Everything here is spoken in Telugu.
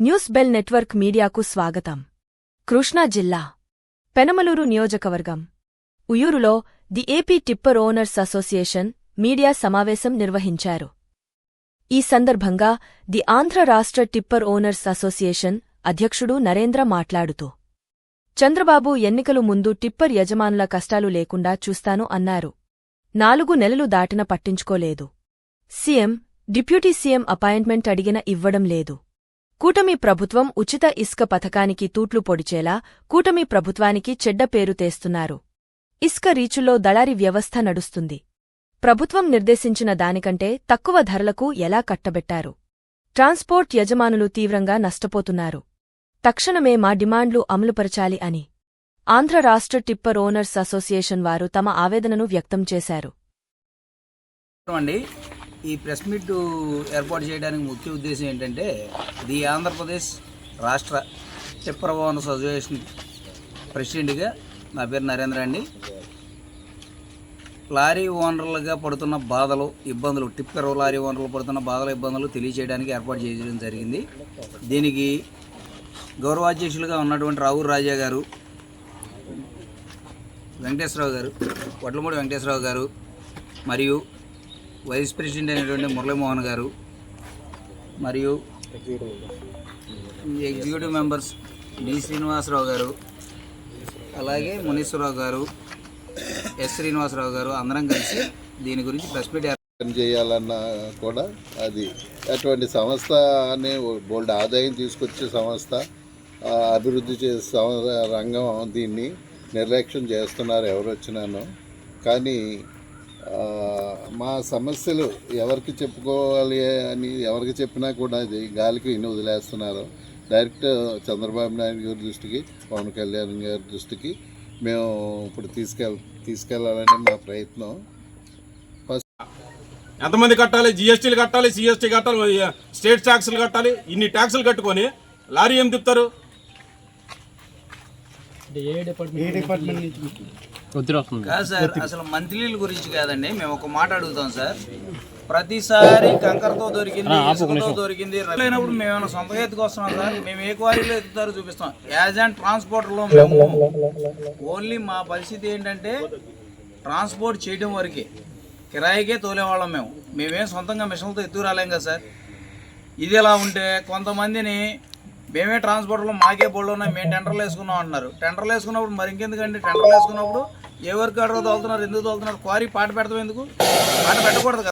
న్యూస్ బెల్ నెట్వర్క్ మీడియాకు స్వాగతం. కృష్ణా జిల్లా పెనమలూరు నియోజకవర్గం ఉయూరులో the AP tipper owners association media సమావేశం నిర్వహించారు. ఈ సందర్భంగా ది ఆంధ్ర రాష్ట్ర టిప్పర్ ఓనర్స్ అసోసియేషన్ అధ్యక్షుడు నరేంద్ర మాట్లాడుతూ చంద్రబాబు ఎన్నికలు ముందు టిప్పర్ యజమానుల కష్టాలు లేకుండా చూస్తాను అన్నారు. నాలుగు నెలలు దాటిన పట్టించుకోలేదు. సీఎం డిప్యూటీ సీఎం అపాయింట్మెంట్ అడిగిన ఇవ్వడం లేదు. కూటమి ప్రభుత్వం ఉచిత ఇసుక పథకానికి తూట్లు పొడిచేలా కూటమి ప్రభుత్వానికి చెడ్డ పేరు తెస్తున్నారు. ఇసుక రీచుల్లో దళారి వ్యవస్థ నడుస్తుంది. ప్రభుత్వం నిర్దేశించిన దానికంటే తక్కువ ధరలకు ఎలా కట్టబెట్టారు? ట్రాన్స్పోర్ట్ యజమానులు తీవ్రంగా నష్టపోతున్నారు. తక్షణమే మా డిమాండ్లు అమలుపరచాలి అని ఆంధ్ర రాష్ట్ర టిప్పర్ ఓనర్స్ అసోసియేషన్ వారు తమ ఆవేదనను వ్యక్తం చేశారు. ఈ ప్రెస్ మీట్ ఏర్పాటు చేయడానికి ముఖ్య ఉద్దేశం ఏంటంటే ది ఆంధ్రప్రదేశ్ రాష్ట్ర టిప్పర్ ఓనర్స్ అసోసియేషన్ ప్రెసిడెంట్గా నా పేరు నరేంద్ర అండి. లారీ ఓనర్లుగా పడుతున్న బాధలు ఇబ్బందులు టిప్పర్ లారీ ఓనర్లు పడుతున్న బాధలు ఇబ్బందులు తెలియచేయడానికి ఏర్పాటు చేయడం జరిగింది. దీనికి గౌరవాధ్యక్షులుగా ఉన్నటువంటి రావురు రాజా గారు వెంకటేశ్వరరావు గారు వడ్లమూడి వెంకటేశ్వరరావు గారు మరియు వైస్ ప్రెసిడెంట్ అయినటువంటి మురళీమోహన్ గారు మరియు ఎగ్జిక్యూటివ్ మెంబర్స్ డి శ్రీనివాసరావు గారు అలాగే మునీశ్వరరావు గారు ఎస్ శ్రీనివాసరావు గారు అందరం కలిసి దీని గురించి ప్రెస్ మీట్ చేయాలన్నా కూడా అది అటువంటి సంస్థ అనే బోల్డ్ ఆదాయం తీసుకొచ్చే సంస్థ అభివృద్ధి చేసే సం- రంగం దీన్ని నిర్లక్ష్యం చేస్తున్నారు ఎవరు వచ్చినాను. కానీ మా సమస్యలు ఎవరికి చెప్పుకోవాలి అని ఎవరికి చెప్పినా కూడా అది గాలికి ఇన్ని వదిలేస్తున్నారు డైరెక్ట్ చంద్రబాబు నాయుడు గారి దృష్టికి పవన్ కళ్యాణ్ గారి దృష్టికి మేము ఇప్పుడు తీసుకెళ్ తీసుకెళ్ళాలని మా ప్రయత్నం. ఎంతమంది కట్టాలి? జిఎస్టీలు కట్టాలి సిఎస్టీ కట్టాలి స్టేట్ ట్యాక్సులు కట్టాలి ఇన్ని ట్యాక్సులు కట్టుకొని లారీ ఏం తిప్పుతారు? కాదు సార్ అసలు మంత్లీల గురించి కాదండి మేము ఒక మాట అడుగుతాం సార్. ప్రతిసారి కంకరతో దొరికింది ఇసుకతో దొరికింది లేనప్పుడు మేము ఏమైనా సొంతగా ఎత్తుకొస్తున్నాం సార్? మేము ఏ క్వారీలో ఎత్తుతారో చూపిస్తాం. యాజ్ అండ్ ట్రాన్స్పోర్టర్లో మేము ఓన్లీ మా పరిస్థితి ఏంటంటే ట్రాన్స్పోర్ట్ చేయడం వరకే. కిరాయికే తోలేవాళ్ళం మేము. మేమేం సొంతంగా మిషన్లతో ఎత్తుకు రాలేం కదా సార్. ఇది ఎలా ఉంటే కొంతమందిని మేమే ట్రాన్స్పోర్ట్లో మాకే బోళ్ళు ఉన్నాయి మేము టెండర్లు వేసుకున్నాం అంటున్నారు. టెండర్లు వేసుకున్నప్పుడు మరి ఇంకెందుకండి? టెండర్లు వేసుకున్నప్పుడు ఏ వర్క్ ఆర్డర్ తోలుతున్నారు ఎందుకు తోలుతున్నారు? క్వారీ పాట పెడతాం ఎందుకు? పాట పెట్టకూడదు కదా.